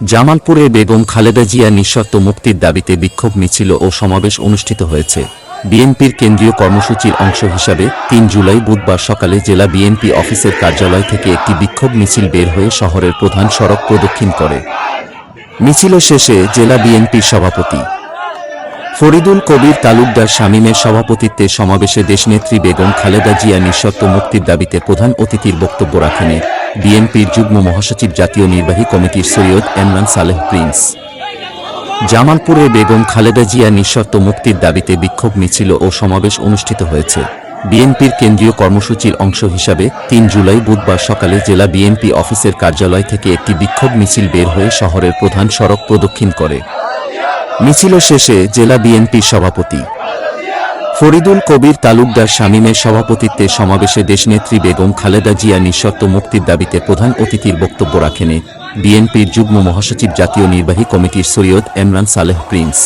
জামালপুরে বেগম খালেদা জিয়া নিঃশর্ত মুক্তির দাবিতে বিক্ষোভ মিছিল ও সমাবেশ অনুষ্ঠিত হয়েছে। বিএনপির কেন্দ্রীয় কর্মসূচির অংশ হিসাবে তিন জুলাই বুধবার সকালে জেলা বিএনপি অফিসের কার্যালয় থেকে একটি বিক্ষোভ মিছিল বের হয়ে শহরের প্রধান সড়ক প্রদক্ষিণ করে। মিছিল শেষে জেলা বিএনপির সভাপতি ফরিদুল কবির তালুকদার শামীমের সভাপতিত্বে সমাবেশে দেশনেত্রী বেগম খালেদা জিয়া নিঃশর্ত মুক্তির দাবিতে প্রধান অতিথির বক্তব্য রাখেন বিএনপির যুগ্ম মহাসচিব জাতীয় নির্বাহী কমিটির সৈয়দ এমরান সালেহ প্রিন্স। জামালপুরে বেগম খালেদা জিয়া নিঃশর্ত মুক্তির দাবিতে বিক্ষোভ মিছিল ও সমাবেশ অনুষ্ঠিত হয়েছে। বিএনপির কেন্দ্রীয় কর্মসূচির অংশ হিসাবে তিন জুলাই বুধবার সকালে জেলা বিএনপি অফিসের কার্যালয় থেকে একটি বিক্ষোভ মিছিল বের হয়ে শহরের প্রধান সড়ক প্রদক্ষিণ করে। মিছিলের শেষে জেলা বিএনপির সভাপতি ফরিদুল কবির তালুকদার শামীমের সভাপতিত্বে সমাবেশে দেশনেত্রী বেগম খালেদা জিয়া নিঃশর্ত মুক্তির দাবিতে প্রধান অতিথির বক্তব্য রাখেন বিএনপির যুগ্ম মহাসচিব জাতীয় নির্বাহী কমিটির সৈয়দ এমরান সালেহ প্রিন্স।